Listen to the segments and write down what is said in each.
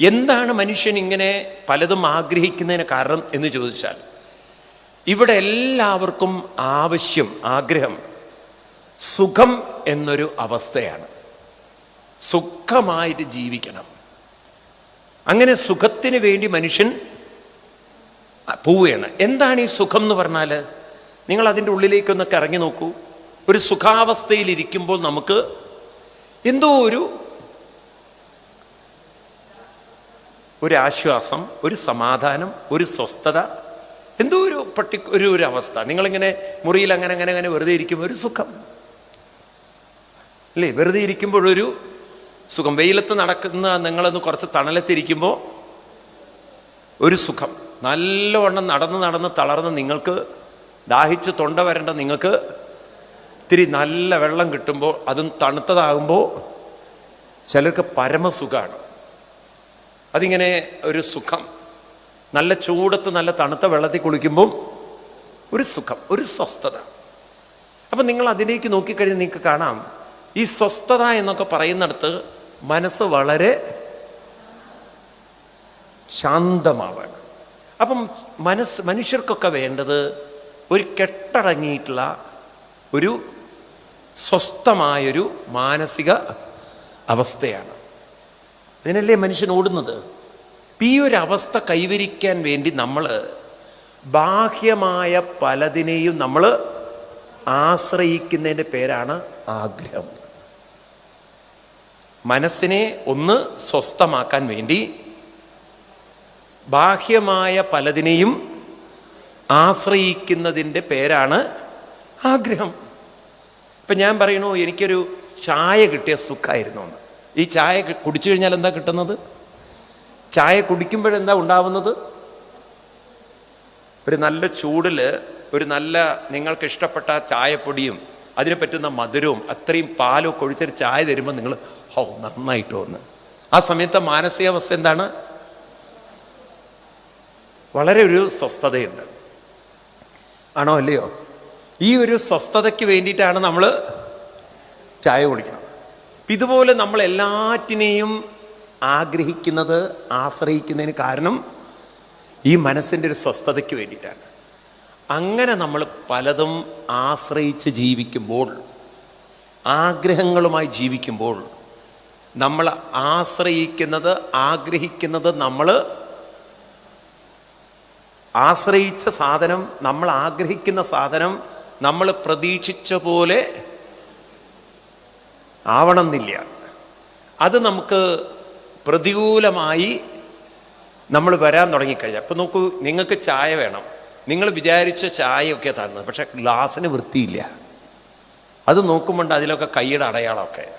എന്താണ് മനുഷ്യൻ ഇങ്ങനെ പലതും ആഗ്രഹിക്കുന്നതിന് കാരണം എന്ന് ചോദിച്ചാൽ ഇവിടെ എല്ലാവർക്കും ആവശ്യം ആഗ്രഹം സുഖം എന്നൊരു അവസ്ഥയാണ്. സുഖമായിട്ട് ജീവിക്കണം. അങ്ങനെ സുഖത്തിന് വേണ്ടി മനുഷ്യൻ പോവുകയാണ്. എന്താണ് ഈ സുഖം എന്ന് പറഞ്ഞാൽ നിങ്ങൾ അതിന്റെ ഉള്ളിലേക്കൊന്നൊക്കെ ഇറങ്ങി നോക്കൂ. ഒരു സുഖാവസ്ഥയിൽ ഇരിക്കുമ്പോൾ നമുക്ക് എന്തോ ഒരു ഒരു ആശ്വാസം ഒരു സമാധാനം ഒരു സ്വസ്ഥത എന്തോ ഒരു പട്ടി ഒരു ഒരു അവസ്ഥ. നിങ്ങളിങ്ങനെ മുറിയിൽ അങ്ങനെ അങ്ങനെ അങ്ങനെ വെറുതെ ഇരിക്കുമ്പോൾ ഒരു സുഖം. അല്ലേ? വെറുതെ ഇരിക്കുമ്പോഴൊരു സുഖം. വെയിലത്ത് നടക്കുന്ന നിങ്ങളൊന്ന് കുറച്ച് തണലത്തിരിക്കുമ്പോൾ ഒരു സുഖം. നല്ലവണ്ണം നടന്ന് നടന്ന് തളർന്ന് നിങ്ങൾക്ക് ദാഹിച്ച് തൊണ്ട വരേണ്ട നിങ്ങൾക്ക് ഇത്തിരി നല്ല വെള്ളം കിട്ടുമ്പോൾ അതും തണുത്തതാകുമ്പോൾ ചിലർക്ക് പരമസുഖമാണ് അതിങ്ങനെ ഒരു സുഖം. നല്ല ചൂടത്ത് നല്ല തണുത്ത വെള്ളത്തിൽ കുളിക്കുമ്പോൾ ഒരു സുഖം ഒരു സ്വസ്ഥത. അപ്പം നിങ്ങൾ അതിലേക്ക് നോക്കിക്കഴിഞ്ഞാൽ നിങ്ങൾക്ക് കാണാം ഈ സ്വസ്ഥത എന്നൊക്കെ പറയുന്നിടത്ത് മനസ്സ് വളരെ ശാന്തമാവാണ്. അപ്പം മനസ്സ് മനുഷ്യർക്കൊക്കെ വേണ്ടത് ഒരു കെട്ടടങ്ങിയിട്ടുള്ള ഒരു സ്വസ്ഥമായൊരു മാനസിക അവസ്ഥയാണ്. അതിനല്ലേ മനുഷ്യൻ ഓടുന്നത്? ഈ ഒരു അവസ്ഥ കൈവരിക്കാൻ വേണ്ടി നമ്മൾ ബാഹ്യമായ പലതിനെയും നമ്മൾ ആശ്രയിക്കുന്നതിന്റെ പേരാണ് ആഗ്രഹം. മനസ്സിനെ ഒന്ന് സ്വസ്ഥമാക്കാൻ വേണ്ടി ബാഹ്യമായ പലതിനെയും ആശ്രയിക്കുന്നതിന്റെ പേരാണ് ആഗ്രഹം. ഇപ്പം ഞാൻ പറയണു എനിക്കൊരു ചായ കിട്ടിയ സുഖമായിരുന്നു എന്ന്. ഈ ചായ കുടിച്ചു കഴിഞ്ഞാൽ എന്താ കിട്ടുന്നത്? ചായ കുടിക്കുമ്പോഴെന്താ ഉണ്ടാവുന്നത്? ഒരു നല്ല ചൂടിൽ ഒരു നല്ല നിങ്ങൾക്ക് ഇഷ്ടപ്പെട്ട ചായപ്പൊടിയും അതിന് പറ്റുന്ന മധുരവും അത്രയും പാലും ഒക്കെ ഒഴിച്ചൊരു ചായ തരുമ്പോൾ നിങ്ങൾ ഹോ നന്നായിട്ട് വന്ന്. ആ സമയത്തെ മാനസികാവസ്ഥ എന്താണ്? വളരെ ഒരു സ്വസ്ഥതയുണ്ട്. ആണോ അല്ലയോ ഈ ഒരു സ്വസ്ഥതയ്ക്ക് വേണ്ടിയിട്ടാണ് നമ്മൾ ചായ കുടിക്കുന്നത്. ഇതുപോലെ നമ്മൾ എല്ലാറ്റിനെയും ആഗ്രഹിക്കുന്നത് ആശ്രയിക്കുന്നതിന് കാരണം ഈ മനസ്സിന്റെ ഒരു സ്വസ്ഥതയ്ക്ക് വേണ്ടിയിട്ടാണ്. അങ്ങനെ നമ്മൾ പലതും ആശ്രയിച്ച് ജീവിക്കുമ്പോൾ ആഗ്രഹങ്ങളുമായി ജീവിക്കുമ്പോൾ നമ്മൾ ആശ്രയിക്കുന്നത് ആഗ്രഹിക്കുന്നത് നമ്മൾ ആശ്രയിച്ച സാധനം നമ്മൾ ആഗ്രഹിക്കുന്ന സാധനം നമ്മൾ പ്രതീക്ഷിച്ച പോലെ ആവണമെന്നില്ല. അത് നമുക്ക് പ്രതികൂലമായി നമ്മൾ വരാൻ തുടങ്ങിക്കഴിഞ്ഞാൽ അപ്പം നോക്കൂ നിങ്ങൾക്ക് ചായ വേണം. നിങ്ങൾ വിചാരിച്ച ചായയൊക്കെ തരുന്നത് പക്ഷെ ഗ്ലാസ്സിന് വൃത്തിയില്ല. അത് നോക്കുമ്പോൾ അതിലൊക്കെ കൈയുടെ അടയാളമൊക്കെ.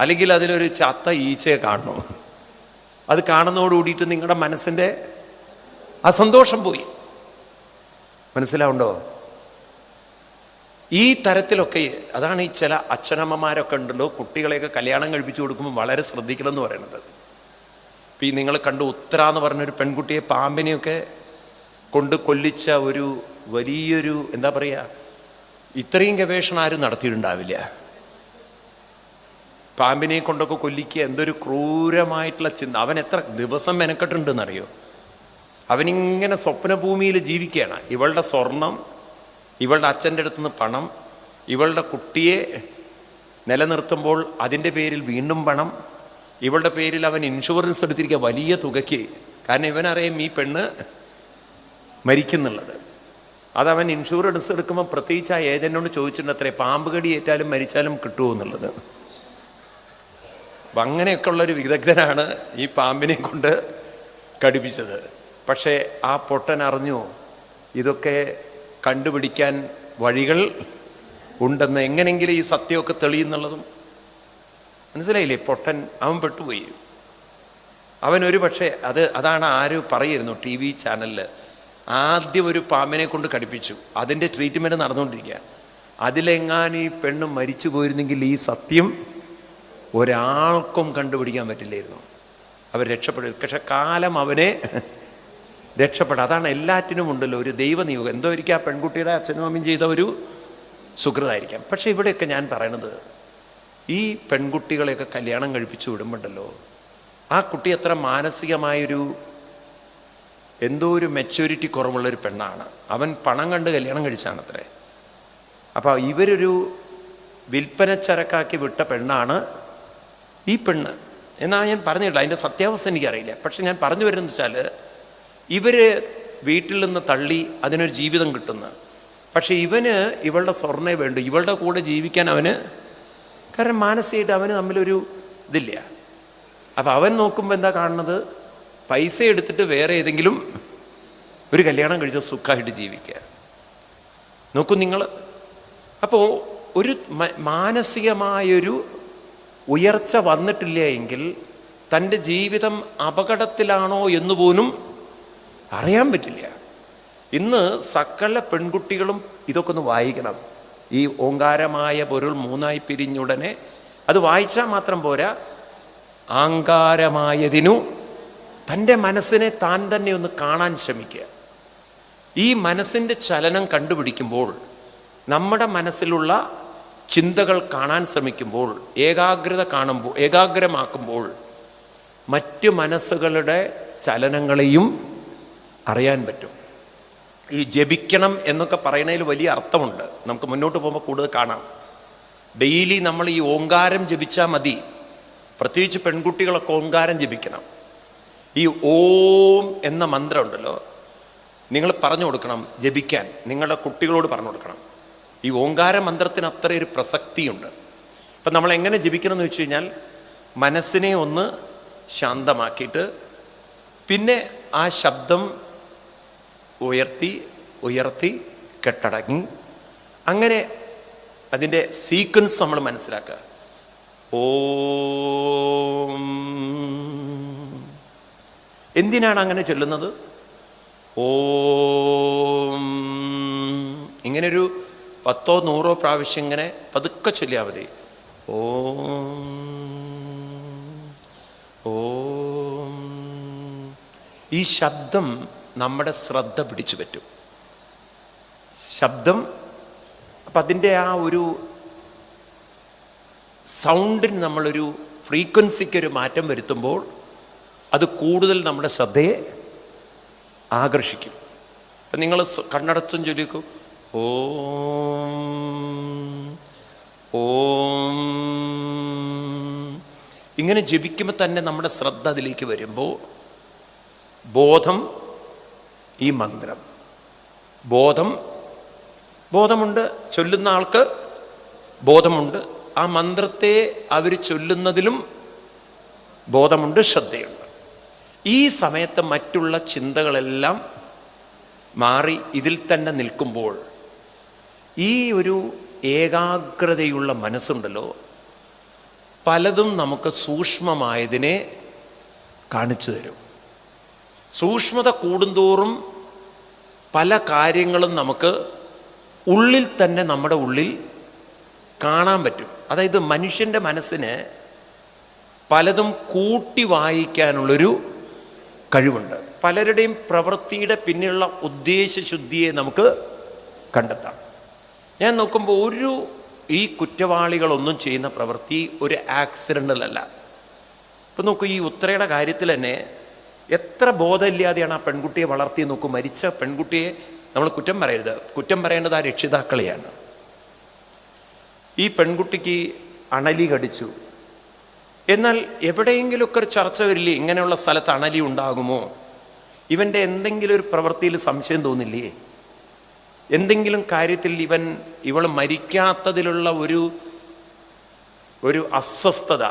അല്ലെങ്കിൽ അതിലൊരു ചത്ത ഈച്ചയെ കാണണോ? അത് കാണുന്നതോടുകൂടിയിട്ട് നിങ്ങളുടെ മനസ്സിന്റെ ആ സന്തോഷം പോയി. മനസ്സിലാവുണ്ടോ? ഈ തരത്തിലൊക്കെ അതാണ് ഈ ചില അച്ഛനമ്മമാരൊക്കെ ഉണ്ടല്ലോ കുട്ടികളെയൊക്കെ കല്യാണം കഴിപ്പിച്ചു കൊടുക്കുമ്പോൾ വളരെ ശ്രദ്ധിക്കണം എന്ന് പറയുന്നത്. ഇപ്പം ഈ നിങ്ങൾ കണ്ട് ഉത്തര എന്ന് പറഞ്ഞൊരു പെൺകുട്ടിയെ പാമ്പിനെയൊക്കെ കൊണ്ട് കൊല്ലിച്ച ഒരു വലിയൊരു എന്താ പറയുക ഇത്രയും ഗവേഷണം ആരും നടത്തിയിട്ടുണ്ടാവില്ല. പാമ്പിനെ കൊണ്ടൊക്കെ കൊല്ലിക്കുക എന്തൊരു ക്രൂരമായിട്ടുള്ള ചിന്ത. അവൻ എത്ര ദിവസം മെനക്കെട്ടുണ്ടെന്നറിയോ അവനിങ്ങനെ സ്വപ്നഭൂമിയിൽ ജീവിക്കുകയാണ്. ഇവളുടെ സ്വർണം ഇവളുടെ അച്ഛന്റെ അടുത്ത് നിന്ന് പണം ഇവളുടെ കുട്ടിയെ നിലനിർത്തുമ്പോൾ അതിന്റെ പേരിൽ വീണ്ടും പണം ഇവളുടെ പേരിൽ അവൻ ഇൻഷുറൻസ് എടുത്തിരിക്കുക വലിയ തുകയ്ക്ക്. കാരണം ഇവനറിയാം ഈ പെണ്ണ് മരിക്കുന്നുള്ളത്. അതവൻ ഇൻഷുറൻസ് എടുക്കുമ്പോൾ പ്രത്യേകിച്ച് ആ ഏജന്റിനോട് ചോദിച്ചിട്ടുണ്ട് അത്രേ പാമ്പ് കടി ഏറ്റാലും മരിച്ചാലും കിട്ടുമോ എന്നുള്ളത്. അപ്പം അങ്ങനെയൊക്കെ ഉള്ളൊരു വിദഗ്ധനാണ് ഈ പാമ്പിനെ കൊണ്ട് കടിപ്പിച്ചത്. പക്ഷേ ആ പൊട്ടൻ അറിഞ്ഞു? ഇതൊക്കെ കണ്ടുപിടിക്കാൻ വഴികൾ ഉണ്ടെന്ന് എങ്ങനെങ്കിലും ഈ സത്യമൊക്കെ തെളിയുന്നുള്ളതും മനസ്സിലായില്ലേ? പൊട്ടൻ അവൻ പെട്ടുപോയി. അവൻ ഒരു പക്ഷേ അത് അതാണ് ആര് പറയുന്നു ടി വി ചാനലിൽ ആദ്യം ഒരു പാമ്പിനെ കൊണ്ട് കടിപ്പിച്ചു. അതിന്റെ ട്രീറ്റ്മെന്റ് നടന്നുകൊണ്ടിരിക്കുക അതിലെങ്ങാനും ഈ പെണ്ണ് മരിച്ചു പോയിരുന്നെങ്കിൽ ഈ സത്യം ഒരാൾക്കും കണ്ടുപിടിക്കാൻ പറ്റില്ലായിരുന്നു. അവർ രക്ഷപ്പെടും പക്ഷെ കാലം അവനെ രക്ഷപ്പെടും അതാണ് എല്ലാറ്റിനും ഉണ്ടല്ലോ ഒരു ദൈവനിയോഗം. എന്തോ ഒരിക്കൽ ആ പെൺകുട്ടിയുടെ അച്ഛനും അമ്മയും ചെയ്ത ഒരു സുഹൃതായിരിക്കാം പക്ഷേ ഇവിടെയൊക്കെ ഞാൻ പറയണത് ഈ പെൺകുട്ടികളെയൊക്കെ കല്യാണം കഴിപ്പിച്ചു വിടുമ്പോണ്ടല്ലോ ആ കുട്ടി അത്ര മാനസികമായൊരു എന്തോ ഒരു മെച്യൂരിറ്റി കുറവുള്ളൊരു പെണ്ണാണ്. അവൻ പണം കണ്ട് കല്യാണം കഴിച്ചാണ് അത്രേ അപ്പോൾ ഇവരൊരു വിൽപ്പന ചരക്കാക്കി വിട്ട പെണ്ണാണ് ഈ പെണ്ണ്. എന്നാ ഞാൻ പറഞ്ഞിട്ടില്ല അതിന്റെ സത്യാവസ്ഥ എനിക്കറിയില്ല. പക്ഷെ ഞാൻ പറഞ്ഞു വരുന്നത് വെച്ചാൽ ഇവർ വീട്ടിൽ നിന്ന് തള്ളി അതിനൊരു ജീവിതം കിട്ടുന്നു. പക്ഷേ ഇവന് ഇവളുടെ സ്വർണേ വേണ്ടു. ഇവളുടെ കൂടെ ജീവിക്കാൻ അവന് കാരണം മാനസികമായിട്ട് അവന് തമ്മിലൊരു ഇതില്ല. അപ്പം അവൻ നോക്കുമ്പോൾ എന്താ കാണുന്നത്? പൈസ എടുത്തിട്ട് വേറെ ഏതെങ്കിലും ഒരു കല്യാണം കഴിച്ച സുഖമായിട്ട് ജീവിക്കുക. നോക്കൂ നിങ്ങൾ. അപ്പോൾ ഒരു മാനസികമായൊരു ഉയർച്ച വന്നിട്ടില്ല എങ്കിൽ തന്റെ ജീവിതം അപകടത്തിലാണോ എന്ന് പോലും അറിയാൻ പറ്റില്ല. ഇന്ന് സകല പെൺകുട്ടികളും ഇതൊക്കെ ഒന്ന് വായിക്കണം. ഈ ഓങ്കാരമായ പൊരുൾ മൂന്നായി പിരിഞ്ഞുടനെ അത് വായിച്ചാൽ മാത്രം പോരാ. ആങ്കാരമായതിനു തന്റെ മനസ്സിനെ താൻ തന്നെ ഒന്ന് കാണാൻ ശ്രമിക്കുക. ഈ മനസ്സിന്റെ ചലനം കണ്ടുപിടിക്കുമ്പോൾ നമ്മുടെ മനസ്സിലുള്ള ചിന്തകൾ കാണാൻ ശ്രമിക്കുമ്പോൾ ഏകാഗ്രത കാണുമ്പോൾ ഏകാഗ്രമാക്കുമ്പോൾ മറ്റു മനസ്സുകളുടെ ചലനങ്ങളെയും അറിയാൻ പറ്റും. ഈ ജപിക്കണം എന്നൊക്കെ പറയുന്നതിൽ വലിയ അർത്ഥമുണ്ട്. നമുക്ക് മുന്നോട്ട് പോകുമ്പോൾ കൂടുതൽ കാണാം. ഡെയിലി നമ്മൾ ഈ ഓങ്കാരം ജപിച്ചാൽ മതി. പ്രത്യേകിച്ച് പെൺകുട്ടികളൊക്കെ ഓങ്കാരം ജപിക്കണം. ഈ ഓം എന്ന മന്ത്രം ഉണ്ടല്ലോ. നിങ്ങൾ പറഞ്ഞു കൊടുക്കണം ജപിക്കാൻ. നിങ്ങളുടെ കുട്ടികളോട് പറഞ്ഞു കൊടുക്കണം. ഈ ഓങ്കാര മന്ത്രത്തിന് അത്ര ഒരു പ്രസക്തിയുണ്ട്. അപ്പം നമ്മൾ എങ്ങനെ ജപിക്കണം എന്ന് വെച്ച് കഴിഞ്ഞാൽ മനസ്സിനെ ഒന്ന് ശാന്തമാക്കിയിട്ട് പിന്നെ ആ ശബ്ദം ഉയർത്തി ഉയർത്തി കെട്ടടങ്ങി. അങ്ങനെ അതിന്റെ സീക്വൻസ് നമ്മൾ മനസ്സിലാക്കുക. ഓ. എന്തിനാണ് അങ്ങനെ ചൊല്ലുന്നത്? ഓം. ഇങ്ങനൊരു പത്തോ നൂറോ പ്രാവശ്യം ഇങ്ങനെ പതുക്കെ ചൊല്ലിയാൽ മതി. ഓ. ഓം. ഈ ശബ്ദം നമ്മുടെ ശ്രദ്ധ പിടിച്ചു പറ്റും. ശബ്ദം അപ്പം അതിന്റെ ആ ഒരു സൗണ്ടിന് നമ്മളൊരു ഫ്രീക്വൻസിക്കൊരു മാറ്റം വരുത്തുമ്പോൾ അത് കൂടുതൽ നമ്മുടെ ശ്രദ്ധയെ ആകർഷിക്കും. അപ്പം നിങ്ങൾ കണ്ണടച്ചും ചൊല്ലിക്കും. ഓം ഓം. ഇങ്ങനെ ജപിക്കുമ്പോൾ തന്നെ നമ്മുടെ ശ്രദ്ധ അതിലേക്ക് വരുമ്പോൾ ബോധം ഈ മന്ത്രം. ബോധം ബോധമുണ്ട് ചൊല്ലുന്ന ആൾക്ക് ബോധമുണ്ട്. ആ മന്ത്രത്തെ അവർ ചൊല്ലുന്നതിലും ബോധമുണ്ട് ശ്രദ്ധയുണ്ട്. ഈ സമയത്ത് മറ്റുള്ള ചിന്തകളെല്ലാം മാറി ഇതിൽ തന്നെ നിൽക്കുമ്പോൾ ഈ ഒരു ഏകാഗ്രതയുള്ള മനസ്സുണ്ടല്ലോ പലതും നമുക്ക് സൂക്ഷ്മമായതിനെ കാണിച്ചു തരും. സൂക്ഷ്മത കൂടുന്തോറും പല കാര്യങ്ങളും നമുക്ക് ഉള്ളിൽ തന്നെ നമ്മുടെ ഉള്ളിൽ കാണാൻ പറ്റും. അതായത് മനുഷ്യന്റെ മനസ്സിന് പലതും കൂട്ടി വായിക്കാനുള്ളൊരു കഴിവുണ്ട്. പലരുടെയും പ്രവൃത്തിയുടെ പിന്നിലുള്ള ഉദ്ദേശശുദ്ധിയെ നമുക്ക് കണ്ടെത്താം. ഞാൻ നോക്കുമ്പോൾ ഒരു ഈ കുറ്റവാളികളൊന്നും ചെയ്യുന്ന പ്രവൃത്തി ഒരു ആക്സിഡന്റലല്ല ഇപ്പം നോക്കൂ ഈ ഉത്രയുടെ കാര്യത്തിൽ തന്നെ എത്ര ബോധമില്ലാതെയാണ് ആ പെൺകുട്ടിയെ വളർത്തി നോക്കും. മരിച്ച പെൺകുട്ടിയെ നമ്മൾ കുറ്റം പറയരുത്. കുറ്റം പറയേണ്ടത് ആ രക്ഷിതാക്കളെയാണ്. ഈ പെൺകുട്ടിക്ക് അണലി കടിച്ചു. എന്നാൽ എവിടെയെങ്കിലുമൊക്കെ ഒരു ചർച്ച വരില്ലേ ഇങ്ങനെയുള്ള സ്ഥലത്ത് അണലി ഉണ്ടാകുമോ? ഇവന്റെ എന്തെങ്കിലും ഒരു പ്രവൃത്തിയിൽ സംശയം തോന്നില്ലേ? എന്തെങ്കിലും കാര്യത്തിൽ ഇവൻ ഇവൾ മരിക്കാത്തതിലുള്ള ഒരു ഒരു അസ്വസ്ഥത.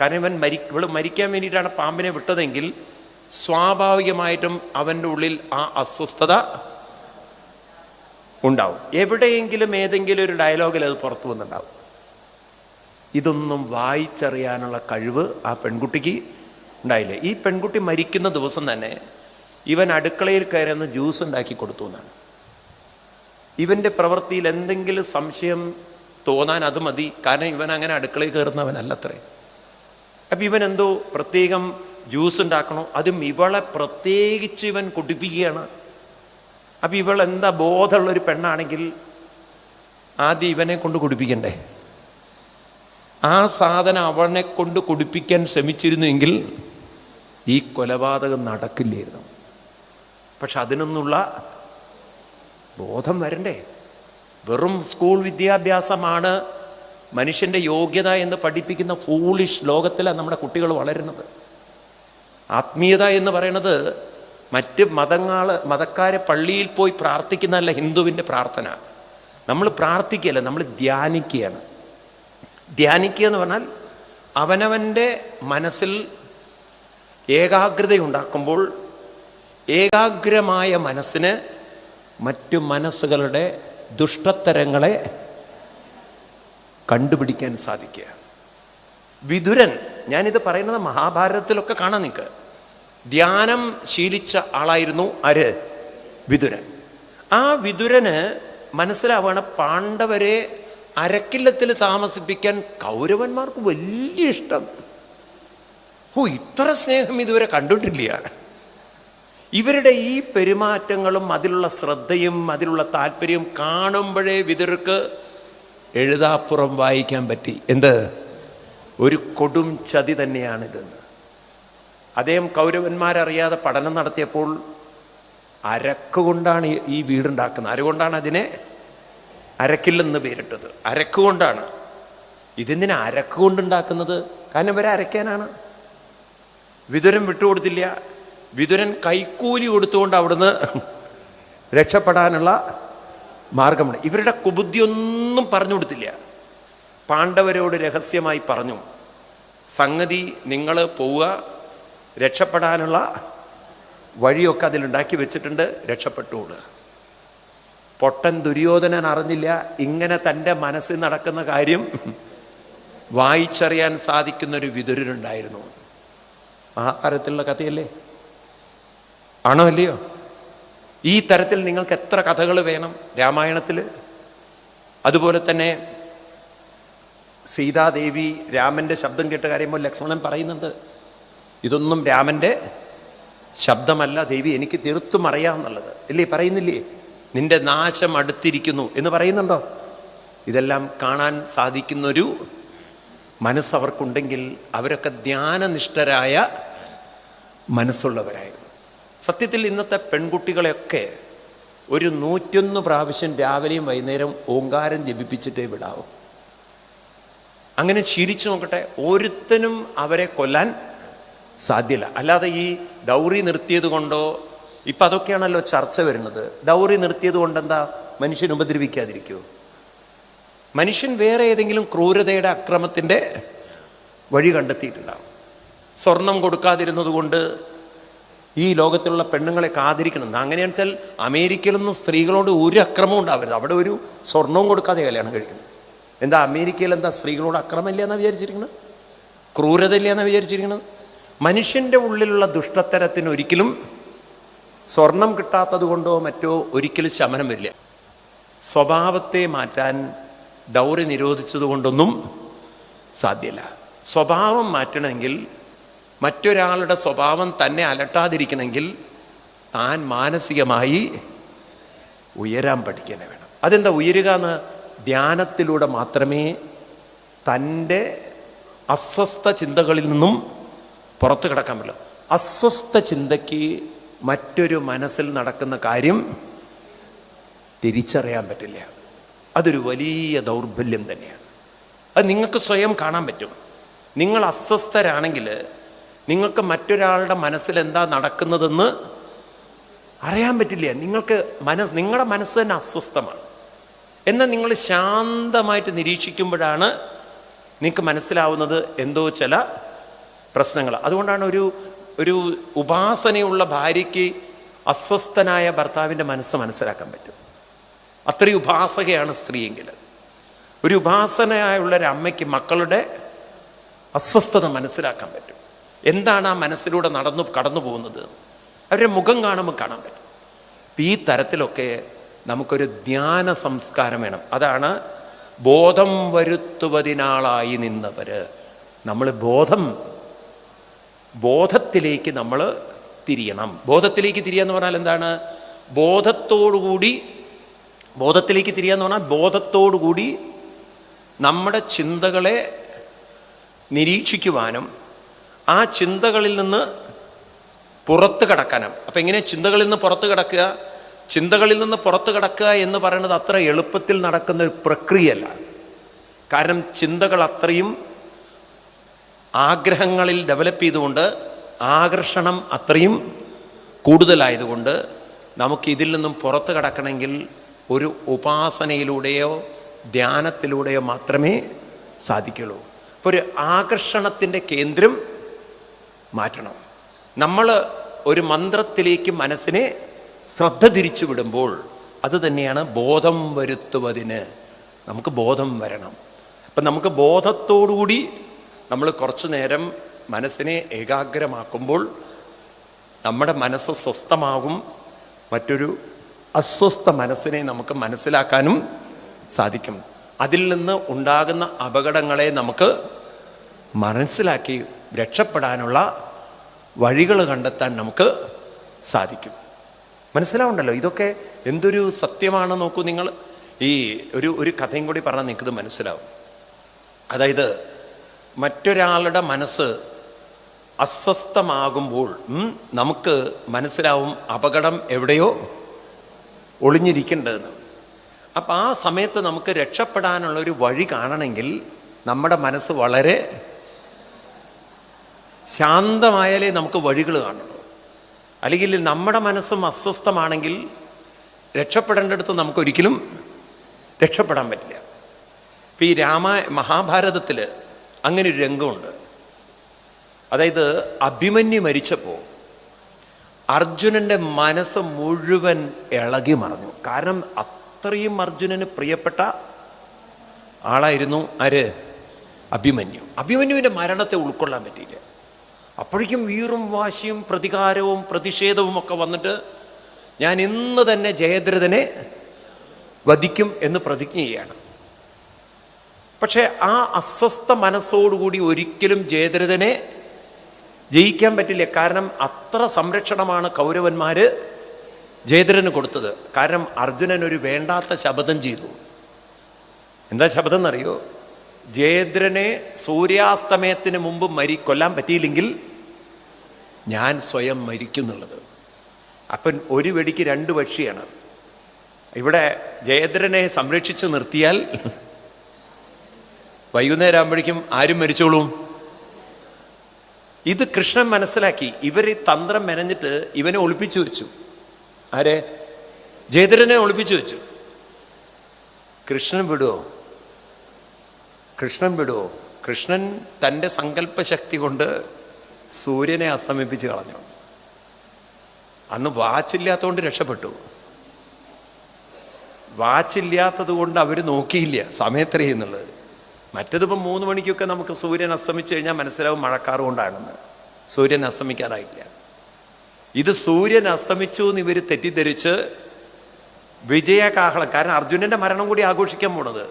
കാരണം ഇവൻ മരി ഇവൾ മരിക്കാൻ വേണ്ടിയിട്ടാണ് പാമ്പിനെ വിട്ടതെങ്കിൽ സ്വാഭാവികമായിട്ടും അവന്റെ ഉള്ളിൽ ആ അസ്വസ്ഥത ഉണ്ടാവും. എവിടെയെങ്കിലും ഏതെങ്കിലും ഒരു ഡയലോഗിൽ അത് പുറത്തു വന്നിട്ടുണ്ടാവും. ഇതൊന്നും വായിച്ചറിയാനുള്ള കഴിവ് ആ പെൺകുട്ടിക്ക് ഉണ്ടായില്ല. ഈ പെൺകുട്ടി മരിക്കുന്ന ദിവസം തന്നെ ഇവൻ അടുക്കളയിൽ കയറുന്ന ജ്യൂസ് ഉണ്ടാക്കി കൊടുത്തു എന്നാണ്. ഇവന്റെ പ്രവൃത്തിയിൽ എന്തെങ്കിലും സംശയം തോന്നാൻ അത് മതി. കാരണം ഇവൻ അങ്ങനെ അടുക്കളയിൽ കയറുന്നവനല്ലത്രേ. അപ്പം ഇവൻ എന്തോ പ്രത്യേകം ജ്യൂസ് ഉണ്ടാക്കണോ? അതും ഇവളെ പ്രത്യേകിച്ച് ഇവൻ കുടിപ്പിക്കുകയാണ്. അപ്പം ഇവൾ എന്താ ബോധമുള്ള ഒരു പെണ്ണാണെങ്കിൽ ആദ്യം ഇവനെ കൊണ്ട് കുടിപ്പിക്കണ്ടേ? ആ സാധനം അവനെ കൊണ്ട് കുടിപ്പിക്കാൻ ശ്രമിച്ചിരുന്നുവെങ്കിൽ ഈ കൊലപാതകം നടക്കില്ലായിരുന്നു. പക്ഷെ അതിനൊന്നുള്ള ബോധം വരണ്ടേ? വെറും സ്കൂൾ വിദ്യാഭ്യാസമാണ് മനുഷ്യന്റെ യോഗ്യത എന്ന് പഠിപ്പിക്കുന്ന ഫൂളിഷ് ലോകത്തിലാണ് നമ്മുടെ കുട്ടികൾ വളരുന്നത്. ആത്മീയത എന്ന് പറയണത് മറ്റ് മതങ്ങൾ മതക്കാരെ പള്ളിയിൽ പോയി പ്രാർത്ഥിക്കുന്നതല്ല ഹിന്ദുവിന്റെ പ്രാർത്ഥന. നമ്മൾ പ്രാർത്ഥിക്കുകയല്ല നമ്മൾ ധ്യാനിക്കുകയാണ്. ധ്യാനിക്കുക എന്ന് പറഞ്ഞാൽ അവനവന്റെ മനസ്സിൽ ഏകാഗ്രതയുണ്ടാക്കുമ്പോൾ ഏകാഗ്രമായ മനസ്സിന് മറ്റു മനസ്സുകളുടെ ദുഷ്ടത്തരങ്ങളെ കണ്ടുപിടിക്കാൻ സാധിക്കുക. വിതുരൻ ഞാനിത് പറയുന്നത് മഹാഭാരതത്തിലൊക്കെ കാണാം നിങ്ങൾക്ക് ധ്യാനം ശീലിച്ച ആളായിരുന്നു ആര് വിതുരൻ. ആ വിതുരന് മനസ്സിലാവുകയാണ് പാണ്ഡവരെ അരക്കില്ലത്തിൽ താമസിപ്പിക്കാൻ കൗരവന്മാർക്ക് വലിയ ഇഷ്ടം. ഓ ഇത്ര സ്നേഹം ഇതുവരെ കണ്ടിട്ടില്ല. ഇവരുടെ ഈ പെരുമാറ്റങ്ങളും അതിലുള്ള ശ്രദ്ധയും അതിലുള്ള താല്പര്യവും കാണുമ്പോഴേ വിതുർക്ക് എഴുതാപ്പുറം വായിക്കാൻ പറ്റി. എന്ത്? ഒരു കൊടും ചതി തന്നെയാണിതെന്ന് അദ്ദേഹം കൗരവന്മാരറിയാതെ പഠനം നടത്തിയപ്പോൾ അരക്ക് കൊണ്ടാണ് ഈ- വീടുണ്ടാക്കുന്നത്. അരകൊണ്ടാണ് അതിനെ? അരക്കില്ലെന്ന് പേരിട്ടത്. അരക്ക് കൊണ്ടാണ് ഇതെന്തിനാ അരക്ക് കൊണ്ടുണ്ടാക്കുന്നത് കാരണം ഇവരെ അരയ്ക്കാനാണ്. വിതുരൻ വിട്ടുകൊടുത്തില്ല. വിതുരൻ കൈക്കൂലി കൊടുത്തുകൊണ്ട് അവിടുന്ന് രക്ഷപ്പെടാനുള്ള മാർഗമുണ്ട്. ഇവരുടെ കുബുദ്ധിയൊന്നും പറഞ്ഞു കൊടുത്തില്ല. പാണ്ഡവരോട് രഹസ്യമായി പറഞ്ഞു സംഗതി നിങ്ങൾ പോവുക രക്ഷപ്പെടാനുള്ള വഴിയൊക്കെ അതിലുണ്ടാക്കി വെച്ചിട്ടുണ്ട്. രക്ഷപ്പെട്ടുകൊള്ളുക പൊട്ടൻ ദുര്യോധനൻ അറിഞ്ഞില്ല ഇങ്ങനെ തന്റെ മനസ്സിൽ നടക്കുന്ന കാര്യം വായിച്ചറിയാൻ സാധിക്കുന്ന ഒരു വിതുരനുണ്ടായിരുന്നു മഹാഭാരതത്തിലുള്ള കഥയല്ലേ? ആണോ അല്ലയോ ഈ തരത്തിൽ നിങ്ങൾക്ക് എത്ര കഥകൾ വേണം രാമായണത്തിൽ അതുപോലെ തന്നെ സീതാദേവി രാമന്റെ ശബ്ദം കേട്ട് കരയുമ്പോൾ ലക്ഷ്മണൻ പറയുന്നുണ്ട്. ഇതൊന്നും രാമന്റെ ശബ്ദമല്ല. ദേവി എനിക്ക് തീർത്തും അറിയാമെന്നുള്ളത് ഇല്ലേ പറയുന്നില്ലേ? നിന്റെ നാശം അടുത്തിരിക്കുന്നു എന്ന് പറയുന്നുണ്ടോ? ഇതെല്ലാം കാണാൻ സാധിക്കുന്നൊരു മനസ്സവർക്കുണ്ടെങ്കിൽ അവരൊക്കെ ധ്യാനനിഷ്ഠരായ മനസ്സുള്ളവരായിരുന്നു. സത്യത്തിൽ ഇന്നത്തെ പെൺകുട്ടികളെയൊക്കെ ഒരു നൂറ്റൊന്ന് പ്രാവശ്യം രാവിലെയും വൈകുന്നേരം ഓങ്കാരം ജപിപ്പിച്ചിട്ടേ വിടാവും. അങ്ങനെ ശീലിച്ചു നോക്കട്ടെ. ഒരുത്തനും അവരെ കൊല്ലാൻ സാധ്യല്ല. അല്ലാതെ ഈ ഡൗറി നിർത്തിയത് കൊണ്ടോ ഇപ്പം അതൊക്കെയാണല്ലോ ചർച്ച വരുന്നത്. ഡൗറി നിർത്തിയത് കൊണ്ട് എന്താ മനുഷ്യൻ ഉപദ്രവിക്കാതിരിക്കുമോ മനുഷ്യൻ വേറെ ഏതെങ്കിലും ക്രൂരതയുടെ അക്രമത്തിന്റെ വഴി കണ്ടെത്തിയിട്ടുണ്ടാവും. സ്വർണം കൊടുക്കാതിരുന്നത് കൊണ്ട് ഈ ലോകത്തിലുള്ള പെണ്ണുങ്ങളെ കാതിരിക്കണം. അങ്ങനെയാണെന്ന് വെച്ചാൽ അമേരിക്കയിലൊന്നും സ്ത്രീകളോട് ഒരു അക്രമവും ഉണ്ടാവരുത്. അവിടെ ഒരു സ്വർണവും കൊടുക്കാതെ കല്യാണം കഴിക്കുന്നത് എന്താ അമേരിക്കയിൽ എന്താ സ്ത്രീകളോട് അക്രമമില്ല എന്നാണ് വിചാരിച്ചിരിക്കുന്നത്? ക്രൂരത ഇല്ല എന്നാണ് വിചാരിച്ചിരിക്കുന്നത്? മനുഷ്യന്റെ ഉള്ളിലുള്ള ദുഷ്ടത്തരത്തിന് ഒരിക്കലും സ്വർണം കിട്ടാത്തത് കൊണ്ടോ മറ്റോ ഒരിക്കലും ശമനം വരില്ല. സ്വഭാവത്തെ മാറ്റാൻ ഡൗറി നിരോധിച്ചത് കൊണ്ടൊന്നും സാധ്യല്ല. സ്വഭാവം മാറ്റണമെങ്കിൽ മറ്റൊരാളുടെ സ്വഭാവം തന്നെ അലട്ടാതിരിക്കണമെങ്കിൽ താൻ മാനസികമായി ഉയരാൻ പഠിക്കാൻ വേണം. അതെന്താ ഉയരുക എന്ന്? ധ്യാനത്തിലൂടെ മാത്രമേ തന്റെ അസ്വസ്ഥ ചിന്തകളിൽ നിന്നും പുറത്തു കിടക്കാൻ പറ്റില്ല. അസ്വസ്ഥ ചിന്തയ്ക്ക് മറ്റൊരു മനസ്സിൽ നടക്കുന്ന കാര്യം തിരിച്ചറിയാൻ പറ്റില്ല. അതൊരു വലിയ ദൗർബല്യം തന്നെയാണ്. അത് നിങ്ങൾക്ക് സ്വയം കാണാൻ പറ്റും. നിങ്ങൾ അസ്വസ്ഥരാണെങ്കിൽ നിങ്ങൾക്ക് മറ്റൊരാളുടെ മനസ്സിൽ എന്താ നടക്കുന്നതെന്ന് അറിയാൻ പറ്റില്ല. നിങ്ങൾക്ക് മനസ്സ് നിങ്ങളുടെ മനസ്സ് തന്നെ അസ്വസ്ഥമാണ്. എന്നാൽ നിങ്ങൾ ശാന്തമായിട്ട് നിരീക്ഷിക്കുമ്പോഴാണ് നിങ്ങൾക്ക് മനസ്സിലാവുന്നത് എന്തോ ചില പ്രശ്നങ്ങൾ. അതുകൊണ്ടാണ് ഒരു ഒരു ഉപാസനയുള്ള ഭാര്യയ്ക്ക് അസ്വസ്ഥനായ ഭർത്താവിന്റെ മനസ്സ് മനസ്സിലാക്കാൻ പറ്റും. അത്രയും ഉപാസകയാണ് സ്ത്രീയെങ്കിൽ. ഒരു ഉപാസനയായുള്ള ഒരു അമ്മയ്ക്ക് മക്കളുടെ അസ്വസ്ഥത മനസ്സിലാക്കാൻ പറ്റും. എന്താണ് ആ മനസ്സിലൂടെ നടന്നു കടന്നു പോകുന്നത്? അവരുടെ മുഖം കാണുമ്പോൾ കാണാൻ പറ്റും. ഈ തരത്തിലൊക്കെ നമുക്കൊരു ധ്യാന സംസ്കാരം വേണം. അതാണ് ബോധം വരുത്തുവതിനാളായി നിന്നവർ നമ്മൾ ബോധം ബോധത്തിലേക്ക് നമ്മൾ തിരിയണം. ബോധത്തിലേക്ക് തിരിയാന്ന് പറഞ്ഞാൽ എന്താണ്? ബോധത്തോടുകൂടി ബോധത്തിലേക്ക് തിരിയാന്ന് പറഞ്ഞാൽ ബോധത്തോടുകൂടി നമ്മുടെ ചിന്തകളെ നിരീക്ഷിക്കുവാനും ആ ചിന്തകളിൽ നിന്ന് പുറത്ത് കിടക്കാനും. അപ്പം എങ്ങനെ ചിന്തകളിൽ നിന്ന് പുറത്ത് കിടക്കുക? ചിന്തകളിൽ നിന്ന് പുറത്ത് കിടക്കുക എന്ന് പറയുന്നത് അത്ര എളുപ്പത്തിൽ നടക്കുന്ന ഒരു പ്രക്രിയയല്ല. കാരണം ചിന്തകൾ അത്രയും ആഗ്രഹങ്ങളിൽ ഡെവലപ്പ് ചെയ്തുകൊണ്ട് ആകർഷണം അത്രയും കൂടുതലായതുകൊണ്ട് നമുക്ക് ഇതിൽ നിന്നും പുറത്ത് കടക്കണമെങ്കിൽ ഒരു ഉപാസനയിലൂടെയോ ധ്യാനത്തിലൂടെയോ മാത്രമേ സാധിക്കുള്ളൂ. അപ്പോൾ ഒരു ആകർഷണത്തിന്റെ കേന്ദ്രം മാറ്റണം. നമ്മൾ ഒരു മന്ത്രത്തിലേക്ക് മനസ്സിനെ ശ്രദ്ധ തിരിച്ചു വിടുമ്പോൾ അത് തന്നെയാണ് ബോധം വരുത്തുവതിന്. നമുക്ക് ബോധം വരണം. അപ്പം നമുക്ക് ബോധത്തോടുകൂടി നമ്മൾ കുറച്ചു നേരം മനസ്സിനെ ഏകാഗ്രമാക്കുമ്പോൾ നമ്മുടെ മനസ്സ് സ്വസ്ഥമാകും മറ്റൊരു അസ്വസ്ഥ മനസ്സിനെ നമുക്ക് മനസ്സിലാക്കാനും സാധിക്കും. അതിൽ നിന്ന് ഉണ്ടാകുന്ന അപകടങ്ങളെ നമുക്ക് മനസ്സിലാക്കി രക്ഷപ്പെടാനുള്ള വഴികൾ കണ്ടെത്താൻ നമുക്ക് സാധിക്കും. മനസ്സിലാവുണ്ടല്ലോ ഇതൊക്കെ എന്തൊരു സത്യമാണ് നോക്കൂ നിങ്ങൾ. ഈ ഒരു ഒരു കഥയും കൂടി പറഞ്ഞാൽ നിങ്ങൾക്കിത് മനസ്സിലാവും. അതായത് മറ്റൊരാളുടെ മനസ്സ് അസ്വസ്ഥമാകുമ്പോൾ നമുക്ക് മനസ്സിലാവും അപകടം എവിടെയോ ഒളിഞ്ഞിരിക്കേണ്ടതെന്ന്. അപ്പം ആ സമയത്ത് നമുക്ക് രക്ഷപ്പെടാനുള്ള ഒരു വഴി കാണണമെങ്കിൽ നമ്മുടെ മനസ്സ് വളരെ ശാന്തമായാലേ നമുക്ക് വഴികൾ കാണുള്ളൂ. അല്ലെങ്കിൽ നമ്മുടെ മനസ്സും അസ്വസ്ഥമാണെങ്കിൽ രക്ഷപ്പെടേണ്ടടുത്ത് നമുക്കൊരിക്കലും രക്ഷപ്പെടാൻ പറ്റില്ല. ഇപ്പം ഈ രാമ മഹാഭാരതത്തിൽ അങ്ങനെ ഒരു രംഗമുണ്ട്. അതായത് അഭിമന്യു മരിച്ചപ്പോൾ അർജുനന്റെ മനസ്സ് മുഴുവൻ ഇളകി മറിഞ്ഞു. കാരണം അത്രയും അർജുനന് പ്രിയപ്പെട്ട ആളായിരുന്നു ആര്? അഭിമന്യു. അഭിമന്യുവിന്റെ മരണത്തെ ഉൾക്കൊള്ളാൻ പറ്റിയില്ല. അപ്പോഴേക്കും വീറും വാശിയും പ്രതികാരവും പ്രതിഷേധവും ഒക്കെ വന്നിട്ട് ഞാൻ ഇന്ന് തന്നെ ജയദ്രഥനെ വധിക്കും എന്ന് പ്രതിജ്ഞ ചെയ്യാണ്. പക്ഷേ ആ അസ്വസ്ഥ മനസ്സോടുകൂടി ഒരിക്കലും ജയദ്രഥനെ ജയിക്കാൻ പറ്റില്ല. കാരണം അത്ര സംരക്ഷണമാണ് കൗരവന്മാർ ജയദ്രന് കൊടുത്തത്. കാരണം അർജുനൻ ഒരു വേണ്ടാത്ത ശബ്ദം ചെയ്തു. എന്താ ശബ്ദം എന്നറിയോ? ജയദ്രനെ സൂര്യാസ്തമയത്തിന് മുമ്പ് മരി കൊല്ലാൻ പറ്റിയില്ലെങ്കിൽ ഞാൻ സ്വയം മരിക്കും എന്നുള്ളത്. അപ്പം ഒരു വെടിക്ക് രണ്ട് പക്ഷിയാണ്. ഇവിടെ ജയദ്രനെ സംരക്ഷിച്ച് നിർത്തിയാൽ വൈകുന്നേരം ആകുമ്പോഴേക്കും ആരും മരിച്ചോളും. ഇത് കൃഷ്ണൻ മനസ്സിലാക്കി. ഇവർ ഈ തന്ത്രം മെനഞ്ഞിട്ട് ഇവനെ ഒളിപ്പിച്ചു വെച്ചു. ആരെ? ജയദ്രനെ ഒളിപ്പിച്ചു വെച്ചു. കൃഷ്ണൻ വിടുവോ? കൃഷ്ണൻ വിടുവോ? കൃഷ്ണൻ തന്റെ സങ്കല്പശക്തി കൊണ്ട് സൂര്യനെ അസ്തമിപ്പിച്ച് കളഞ്ഞു. അന്ന് വാച്ചില്ലാത്തതുകൊണ്ട് രക്ഷപ്പെട്ടു. വാച്ചില്ലാത്തത് കൊണ്ട് അവർ നോക്കിയില്ല സമയത്രയെന്നുള്ളത് മറ്റതിപ്പം മൂന്ന് മണിക്കൊക്കെ നമുക്ക് സൂര്യൻ അസ്തമിച്ചു കഴിഞ്ഞാൽ മനസ്സിലാവും മഴക്കാറ് കൊണ്ടാണെന്ന്. സൂര്യൻ അസ്തമിക്കാറായിട്ടില്ല. ഇത് സൂര്യൻ അസ്തമിച്ചു എന്ന് ഇവർ തെറ്റിദ്ധരിച്ച് വിജയകാഹളം കാരണം അർജുനന്റെ മരണം കൂടി ആഘോഷിക്കാൻ പോണത്.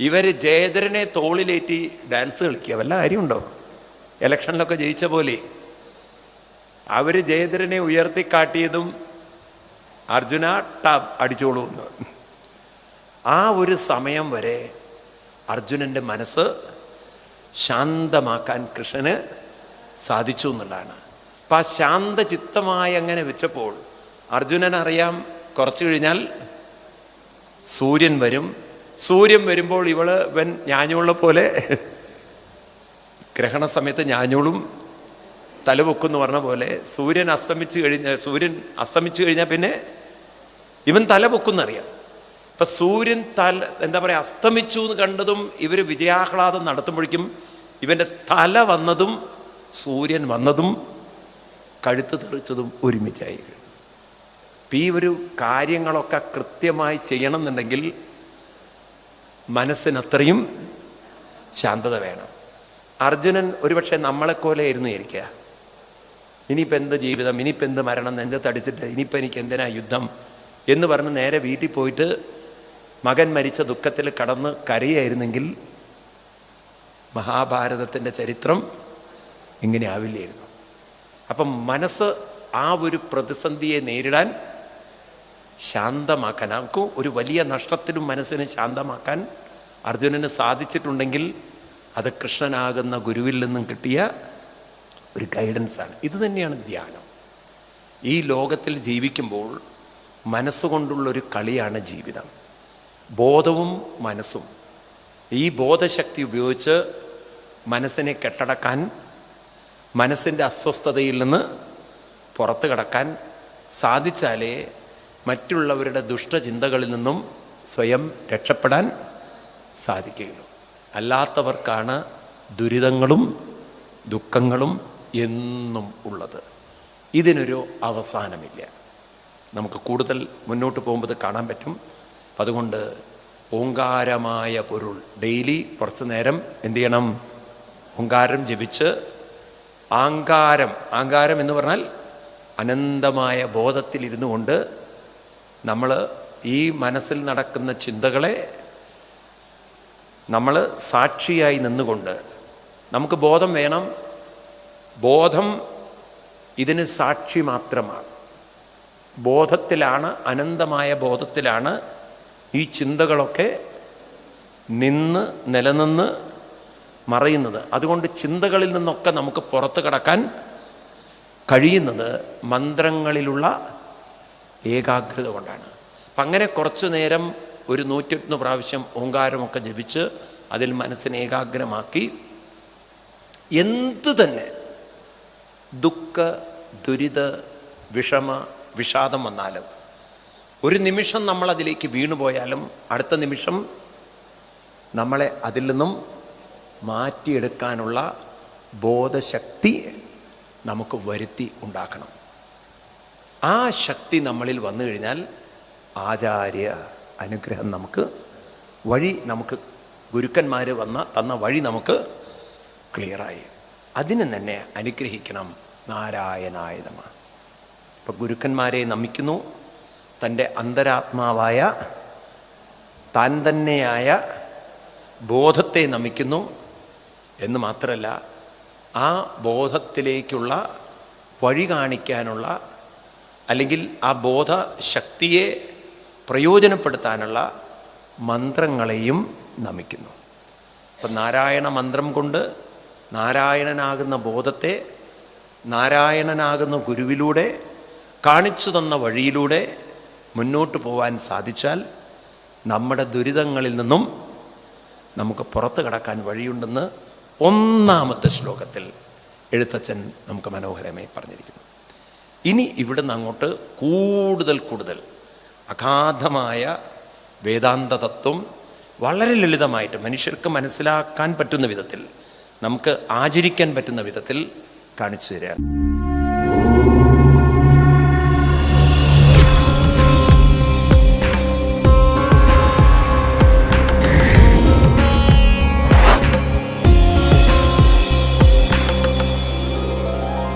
ഇവർ ജയധരനെ തോളിലേറ്റി ഡാൻസ് കളിക്കുക. വല്ല കാര്യമുണ്ടോ? ഇലക്ഷനിലൊക്കെ ജയിച്ച പോലെ. അവർ ജയധരനെ ഉയർത്തിക്കാട്ടിയതും അർജുന ടാബ് അടിച്ചോളൂ എന്ന്. ആ ഒരു സമയം വരെ അർജുനന്റെ മനസ്സ് ശാന്തമാക്കാൻ കൃഷ്ണന് സാധിച്ചു എന്നുള്ളതാണ്. അപ്പം ആ ശാന്തചിത്തമായി അങ്ങനെ വെച്ചപ്പോൾ അർജുനൻ അറിയാം കുറച്ചു കഴിഞ്ഞാൽ സൂര്യൻ വരും. സൂര്യൻ വരുമ്പോൾ ഇവൾ വൻ ഞാഞ്ഞോളെ പോലെ ഗ്രഹണ സമയത്ത് ഞാഞ്ഞോളും തലപൊക്കെന്ന് പറഞ്ഞ പോലെ സൂര്യൻ അസ്തമിച്ച് കഴിഞ്ഞ സൂര്യൻ അസ്തമിച്ചു കഴിഞ്ഞാൽ പിന്നെ ഇവൻ തല പൊക്കുന്നറിയാം ഇപ്പൊ സൂര്യൻ തൽ എന്താ പറയുക അസ്തമിച്ചു എന്ന് കണ്ടതും ഇവർ വിജയാഹ്ലാദം നടത്തുമ്പോഴേക്കും ഇവന്റെ തല വന്നതും സൂര്യൻ വന്നതും കഴുത്ത് തെറിച്ചതും ഒരുമിച്ചായി. അപ്പം ഈ ഒരു കാര്യങ്ങളൊക്കെ കൃത്യമായി ചെയ്യണം എന്നുണ്ടെങ്കിൽ മനസ്സിനത്രയും ശാന്തത വേണം. അർജുനൻ ഒരുപക്ഷെ നമ്മളെക്കോലെയായിരുന്നു ഇരിക്കുക. ഇനിയിപ്പോൾ എന്ത് ജീവിതം ഇനിയിപ്പോൾ എന്ത് മരണം നെഞ്ചത്തടിച്ചിട്ട് ഇനിയിപ്പോൾ എനിക്ക് എന്തിനാ യുദ്ധം എന്ന് പറഞ്ഞ് നേരെ വീട്ടിൽ പോയിട്ട് മകൻ മരിച്ച ദുഃഖത്തിൽ കടന്ന് കരയായിരുന്നെങ്കിൽ മഹാഭാരതത്തിന്റെ ചരിത്രം ഇങ്ങനെ ആവില്ലായിരുന്നു അപ്പം മനസ്സ് ആ ഒരു പ്രതിസന്ധിയെ നേരിടാൻ ശാന്തമാക്കാൻ നമുക്ക് ഒരു വലിയ നഷ്ടത്തിലും മനസ്സിനെ ശാന്തമാക്കാൻ അർജുനന് സാധിച്ചിട്ടുണ്ടെങ്കിൽ അത് കൃഷ്ണനാകുന്ന ഗുരുവിൽ നിന്നും കിട്ടിയ ഒരു ഗൈഡൻസാണ് ഇത് തന്നെയാണ് ധ്യാനം. ഈ ലോകത്തിൽ ജീവിക്കുമ്പോൾ മനസ്സുകൊണ്ടുള്ളൊരു കളിയാണ് ജീവിതം. ബോധവും മനസ്സും. ഈ ബോധശക്തി ഉപയോഗിച്ച് മനസ്സിനെ കെട്ടടക്കാൻ മനസ്സിന്റെ അസ്വസ്ഥതയിൽ നിന്ന് പുറത്തു കടക്കാൻ സാധിച്ചാലേ മറ്റുള്ളവരുടെ ദുഷ്ടചിന്തകളിൽ നിന്നും സ്വയം രക്ഷപ്പെടാൻ സാധിക്കുകയുള്ളൂ. അല്ലാത്തവർക്കാണ് ദുരിതങ്ങളും ദുഃഖങ്ങളും എന്നും ഉള്ളത്. ഇതിനൊരു അവസാനമില്ല. നമുക്ക് കൂടുതൽ മുന്നോട്ട് പോകുമ്പോൾ കാണാൻ പറ്റും. അതുകൊണ്ട് ഓങ്കാരമായ പൊരുൾ. ഡെയിലി കുറച്ച് നേരം എന്തു ചെയ്യണം? ഓങ്കാരം ജപിച്ച് ആങ്കാരം ആങ്കാരം എന്ന് പറഞ്ഞാൽ അനന്തമായ ബോധത്തിലിരുന്നു കൊണ്ട് നമ്മൾ ഈ മനസ്സിൽ നടക്കുന്ന ചിന്തകളെ നമ്മൾ സാക്ഷിയായി നിന്നുകൊണ്ട് നമുക്ക് ബോധം വേണം. ബോധം ഇതിന് സാക്ഷി മാത്രമാണ്. ബോധത്തിലാണ് അനന്തമായ ബോധത്തിലാണ് ഈ ചിന്തകളൊക്കെ നിന്ന് നിലനിന്ന് മറയുന്നത്. അതുകൊണ്ട് ചിന്തകളിൽ നിന്നൊക്കെ നമുക്ക് പുറത്തു കടക്കാൻ കഴിയുന്നത് മന്ത്രങ്ങളിലുള്ള ഏകാഗ്രത കൊണ്ടാണ്. അപ്പം അങ്ങനെ കുറച്ചു നേരം ഒരു നൂറ്റൊന്ന് പ്രാവശ്യം ഓങ്കാരമൊക്കെ ജപിച്ച് അതിൽ മനസ്സിനെ ഏകാഗ്രമാക്കി എന്തു തന്നെ ദുഃഖ ദുരിത വിഷമ വിഷാദം വന്നാലും ഒരു നിമിഷം നമ്മൾ അതിലേക്ക് വീണുപോയാലും അടുത്ത നിമിഷം നമ്മളെ അതിൽ നിന്നും മാറ്റിയെടുക്കാനുള്ള ബോധശക്തി നമുക്ക് വരുത്തി ഉണ്ടാക്കണം. ആ ശക്തി നമ്മളിൽ വന്നു കഴിഞ്ഞാൽ ആചാര്യ അനുഗ്രഹം നമുക്ക് വഴി നമുക്ക് ഗുരുക്കന്മാർ വന്ന തന്ന വഴി നമുക്ക് ക്ലിയറായി. അതിന് തന്നെ അനുഗ്രഹിക്കണം നാരായണായുധമാണ് ഇപ്പം ഗുരുക്കന്മാരെ നമിക്കുന്നു. തന്റെ അന്തരാത്മാവായ താൻ തന്നെയായ ബോധത്തെ നമിക്കുന്നു എന്ന് മാത്രമല്ല ആ ബോധത്തിലേക്കുള്ള വഴി കാണിക്കാനുള്ള അല്ലെങ്കിൽ ആ ബോധശക്തിയെ പ്രയോജനപ്പെടുത്താനുള്ള മന്ത്രങ്ങളെയും നമിക്കുന്നു. അപ്പം നാരായണ മന്ത്രം കൊണ്ട് നാരായണനാകുന്ന ബോധത്തെ നാരായണനാകുന്ന ഗുരുവിലൂടെ കാണിച്ചു തന്ന വഴിയിലൂടെ മുന്നോട്ട് പോകാൻ സാധിച്ചാൽ നമ്മുടെ ദുരിതങ്ങളിൽ നിന്നും നമുക്ക് പുറത്തു കടക്കാൻ വഴിയുണ്ടെന്ന് ഒന്നാമത്തെ ശ്ലോകത്തിൽ എഴുത്തച്ഛൻ നമുക്ക് മനോഹരമായി പറഞ്ഞിരിക്കുന്നു. ഇനി ഇവിടുന്ന് അങ്ങോട്ട് കൂടുതൽ കൂടുതൽ അഗാധമായ വേദാന്ത തത്വം വളരെ ലളിതമായിട്ട് മനുഷ്യർക്ക് മനസ്സിലാക്കാൻ പറ്റുന്ന വിധത്തിൽ നമുക്ക് ആചരിക്കാൻ പറ്റുന്ന വിധത്തിൽ കാണിച്ചു തരാം